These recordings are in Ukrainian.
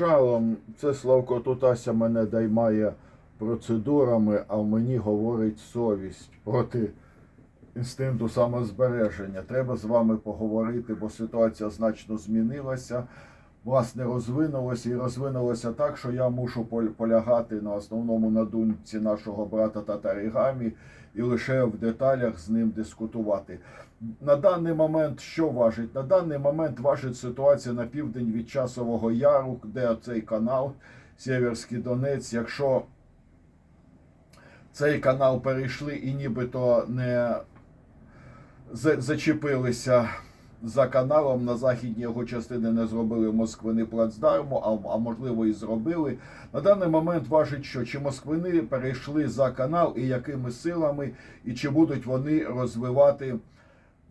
Шалом, це Славко Тутася мене даймає процедурами, а мені говорить совість проти інстинкту самозбереження. Треба з вами поговорити, бо ситуація значно змінилася. Власне, розвинулося і розвинулося так, що я мушу пол- полягати на основному на думці нашого брата Татарігамі і лише в деталях з ним дискутувати. На даний момент що важить? На даний момент важить ситуація на південь від Часового Яру, де цей канал Сєверський Донець. Якщо цей канал перейшли і нібито не зачепилися за каналом на західній його частини не зробили Москвини плацдарму, а, а можливо і зробили. На даний момент важить, що чи Москвини перейшли за канал і якими силами, і чи будуть вони розвивати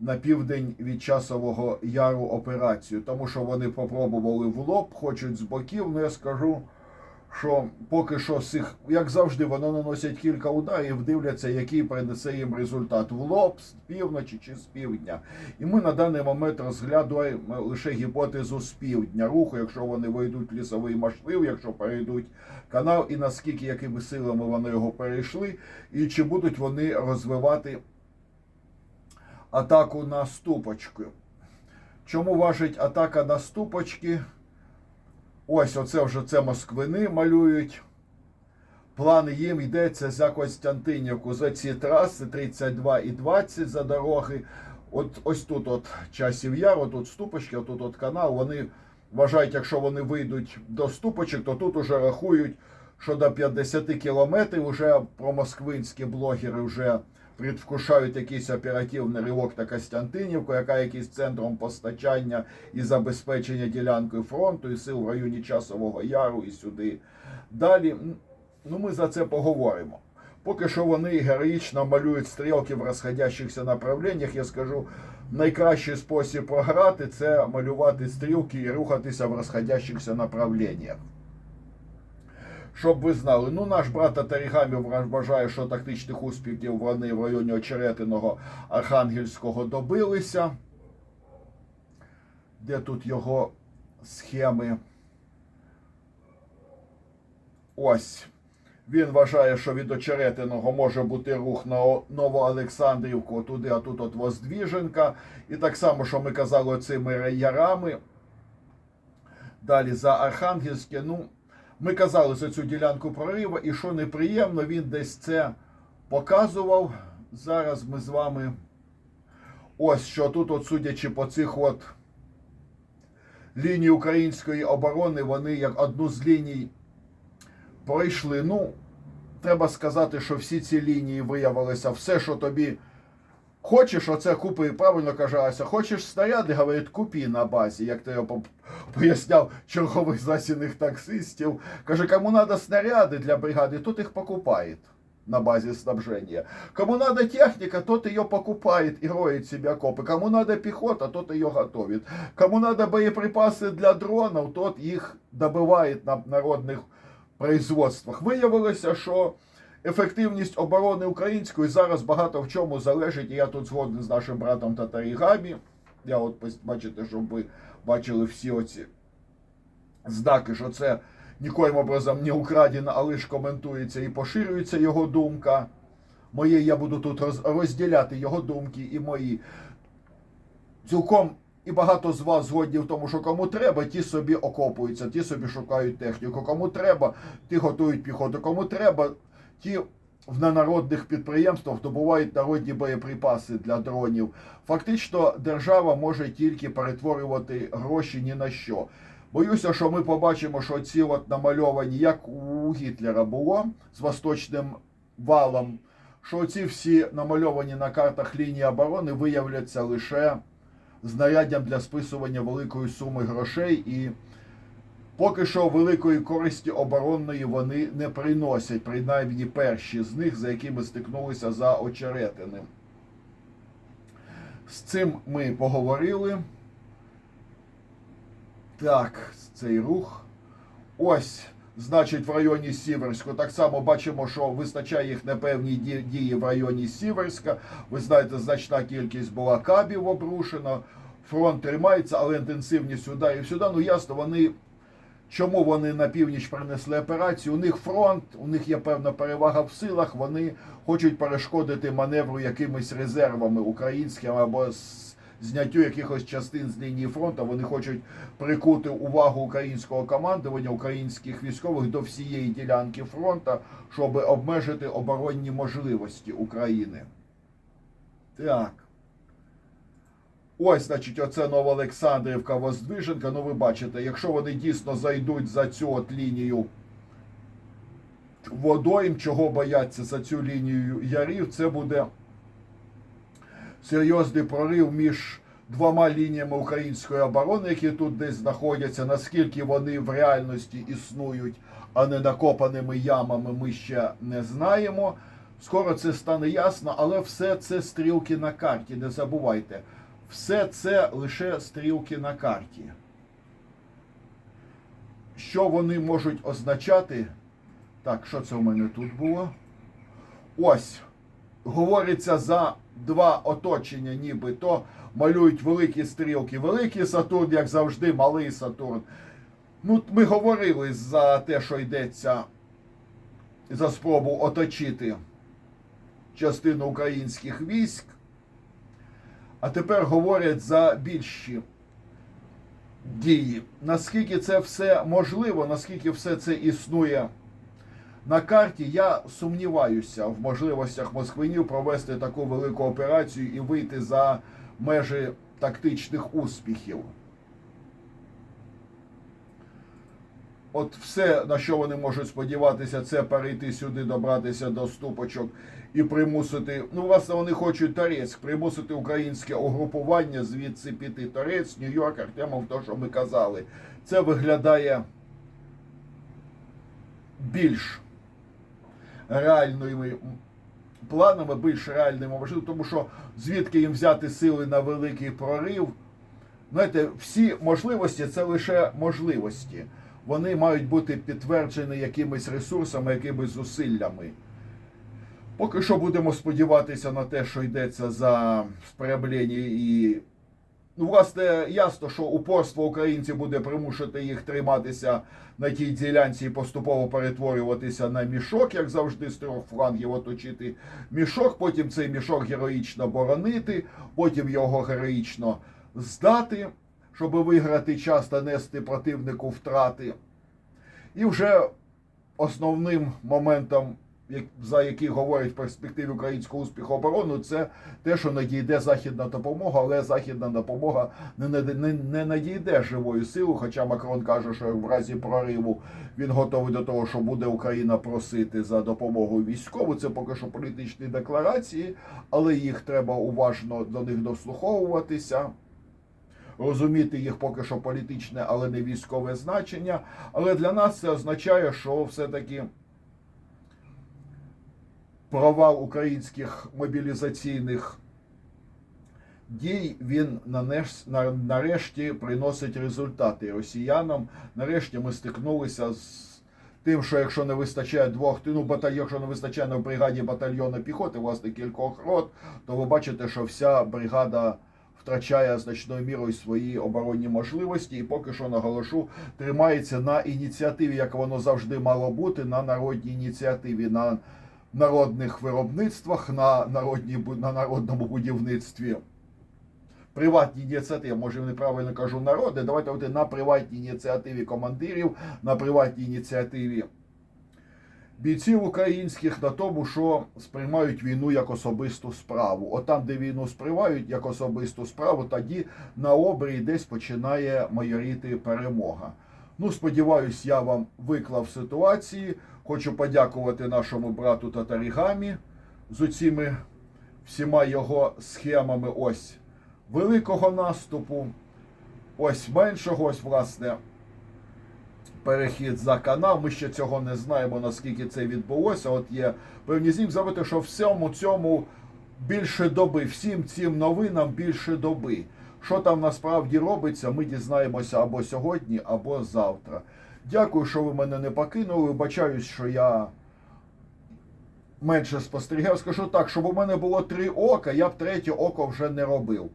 на південь від часового яру операцію, тому що вони попробували в лоб, хочуть з боків. Ну я скажу, що поки що цих, як завжди, вони наносять кілька ударів, дивляться, який принесе їм результат в лоб, з півночі чи з півдня. І ми на даний момент розглядаємо лише гіпотезу з півдня руху, якщо вони вийдуть в лісовий машлив, якщо перейдуть канал, і наскільки якими силами вони його перейшли, і чи будуть вони розвивати атаку на ступочку. Чому важить атака на ступочки? Ось оце вже це москвини малюють. План їм йдеться за Костянтинівку за ці траси 32 і 20 за дороги. От ось тут от часів яр, тут ступочки, тут от канал. Вони вважають, якщо вони вийдуть до ступочок, то тут уже рахують, що до 50 кілометрів вже промосквинські блогери вже предвкушають якийсь оперативний ривок на Костянтинівку, яка якийсь центром постачання і забезпечення ділянкою фронту і сил в районі Часового Яру і сюди. Далі, ну ми за це поговоримо. Поки що вони героїчно малюють стрілки в розходящихся направленнях. Я скажу, найкращий спосіб програти це малювати стрілки і рухатися в розходящихся направленнях. Щоб ви знали, ну наш брат Татарігамі вважає, що тактичних успіхів вони в районі Очеретиного Архангельського добилися. Де тут його схеми? Ось. Він вважає, що від Очеретиного може бути рух на Новоолександрівку, туди, а тут от Воздвіженка. І так само, що ми казали цими ярами. Далі за Архангельське. Ну, ми казали за цю ділянку прориву, і що неприємно, він десь це показував. Зараз ми з вами. Ось що тут, от судячи по цих от ліній української оборони, вони як одну з ліній пройшли. Ну, треба сказати, що всі ці лінії виявилися все, що тобі хочеш, оце купи, правильно каже Ася, хочеш снаряди, говорить, купі на базі, як ти його поп- поясняв чергових засідних таксистів. Каже, кому треба снаряди для бригади, тот їх покупає на базе снабжения. Кому надо техника, тот ее покупает и роет себе окопы. Кому надо пехота, тот ее готовит. Кому надо боеприпасы для дронов, тот их добывает на народних производствах. Виявилося, що ефективність оборони української зараз багато в чому залежить, і я тут згоден з нашим братом Татарігамі. Я от бачите, щоб ви бачили всі оці знаки, що це нікоїм образом не украдено, але ж коментується і поширюється його думка. Моє я буду тут розділяти його думки і мої. Цілком і багато з вас згодні в тому, що кому треба, ті собі окопуються, ті собі шукають техніку. Кому треба, ті готують піхоту. Кому треба, ті в ненародних підприємствах добувають народні боєприпаси для дронів. Фактично, держава може тільки перетворювати гроші ні на що. Боюся, що ми побачимо, що ці от намальовані, як у Гітлера було з восточним валом, що ці всі намальовані на картах лінії оборони виявляться лише знаряддям для списування великої суми грошей, і поки що великої користі оборонної вони не приносять, принаймні перші з них, за якими стикнулися за очеретини. З цим ми поговорили. Так, цей рух. Ось, значить, в районі Сіверську. Так само бачимо, що вистачає їх непевні ді- дії в районі Сіверська. Ви знаєте, значна кількість була кабів обрушена. Фронт тримається, але інтенсивність ударів сюди. Ну ясно, вони Чому вони на північ принесли операцію? У них фронт, у них є певна перевага в силах. Вони хочуть перешкодити маневру якимись резервами українськими або зняттю якихось частин з лінії фронту. Вони хочуть прикути увагу українського командування, українських військових до всієї ділянки фронту, щоб обмежити оборонні можливості України. Так. Ось, значить, оце Новоолександрівка, Воздвиженка. Ну, ви бачите, якщо вони дійсно зайдуть за цю от лінію водойм, чого бояться за цю лінію ярів, це буде серйозний прорив між двома лініями української оборони, які тут десь знаходяться. Наскільки вони в реальності існують, а не накопаними ямами, ми ще не знаємо. Скоро це стане ясно, але все це стрілки на карті. Не забувайте. Все це лише стрілки на карті. Що вони можуть означати? Так, що це у мене тут було? Ось. Говориться за два оточення, ніби то малюють великі стрілки. Великий Сатурн, як завжди, малий Сатурн. Ну, ми говорили за те, що йдеться за спробу оточити частину українських військ. А тепер говорять за більші дії. Наскільки це все можливо, наскільки все це існує на карті, я сумніваюся в можливостях москвинів провести таку велику операцію і вийти за межі тактичних успіхів. От все, на що вони можуть сподіватися, це перейти сюди, добратися до ступочок і примусити. Ну, власне, вони хочуть Торецьк, примусити українське угрупування звідси піти. Торець, Нью-Йорк, Артемов, то, що ми казали. Це виглядає більш реальними планами, більш реальними можливо, тому що звідки їм взяти сили на великий прорив. Знаєте, всі можливості це лише можливості. Вони мають бути підтверджені якимись ресурсами, якимись зусиллями. Поки що будемо сподіватися на те, що йдеться за спряблення і. Ну, власне, ясно, що упорство українців буде примушити їх триматися на тій ділянці і поступово перетворюватися на мішок, як завжди, з трьох флангів оточити мішок, потім цей мішок героїчно боронити, потім його героїчно здати, щоб виграти час та нести противнику втрати. І вже основним моментом, за який говорять в перспективі українського успіху оборони, це те, що надійде західна допомога, але західна допомога не, не, не надійде живою силою. Хоча Макрон каже, що в разі прориву він готовий до того, що буде Україна просити за допомогу військову. Це поки що політичні декларації, але їх треба уважно до них дослуховуватися. Розуміти їх поки що політичне, але не військове значення. Але для нас це означає, що все-таки провал українських мобілізаційних дій він нарешті приносить результати росіянам. Нарешті ми стикнулися з тим, що якщо не вистачає двох, ну, баталь, якщо не вистачає на бригаді батальйону піхоти, власне, кількох рот, то ви бачите, що вся бригада втрачає значною мірою свої оборонні можливості, і поки що наголошу, тримається на ініціативі, як воно завжди мало бути, на народній ініціативі, на народних виробництвах, на, народній, бу- на народному будівництві. Приватні ініціативи, може неправильно кажу народи, давайте на приватній ініціативі командирів, на приватній ініціативі бійців українських на тому, що сприймають війну як особисту справу. От там, де війну сприймають як особисту справу, тоді на обрії десь починає майоріти перемога. Ну, сподіваюсь, я вам виклав ситуації. Хочу подякувати нашому брату Татарігамі з оціми всіма його схемами. Ось великого наступу, ось меншого, ось, власне, перехід за канал. Ми ще цього не знаємо, наскільки це відбулося. От є певні знімки. Забути, що всьому цьому більше доби, всім цим новинам більше доби. Що там насправді робиться, ми дізнаємося або сьогодні, або завтра. Дякую, що ви мене не покинули. Вибачаюсь, що я менше спостерігав. Скажу так, щоб у мене було три ока, я б третє око вже не робив.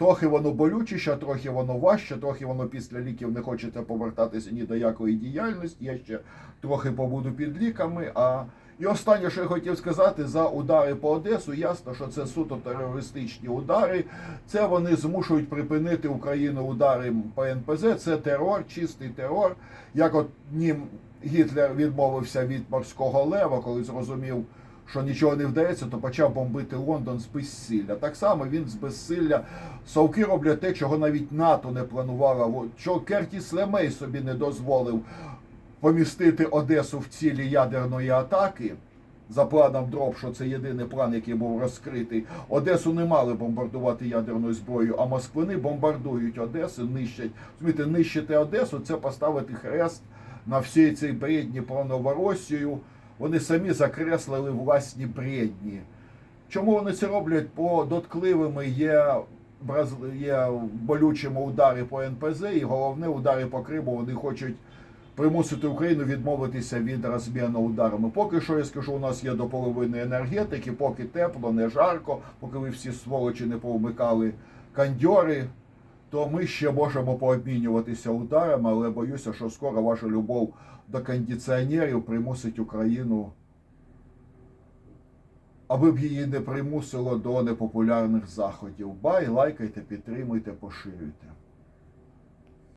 Трохи воно болючіше, трохи воно важче, трохи воно після ліків не хочете повертатися ні до якої діяльності. Я ще трохи побуду під ліками. А і останнє, що я хотів сказати, за удари по Одесу, ясно, що це суто терористичні удари. Це вони змушують припинити Україну удари по НПЗ. Це терор, чистий терор. Як от нім Гітлер відмовився від морського лева, коли зрозумів, що нічого не вдається, то почав бомбити Лондон з безсилля. Так само він з безсилля совки роблять те, чого навіть НАТО не планувало. Що Кертіс Лемей собі не дозволив помістити Одесу в цілі ядерної атаки. За планом дроб, що це єдиний план, який був розкритий. Одесу не мали бомбардувати ядерною зброєю, а москвини бомбардують Одесу, нищать. Розумієте, нищити Одесу це поставити хрест на всій цій бредні про Новоросію. Вони самі закреслили власні бредні. Чому вони це роблять? По доткливими є, є болючими удари по НПЗ, і головне удари по Криму вони хочуть примусити Україну відмовитися від розміну ударами. Поки що я скажу, у нас є до половини енергетики, поки тепло, не жарко, поки ви всі сволочі не повмикали кандьори, то ми ще можемо пообмінюватися ударами, але боюся, що скоро ваша любов до кондиціонерів примусить Україну, аби б її не примусило до непопулярних заходів. Бай, лайкайте, підтримуйте, поширюйте.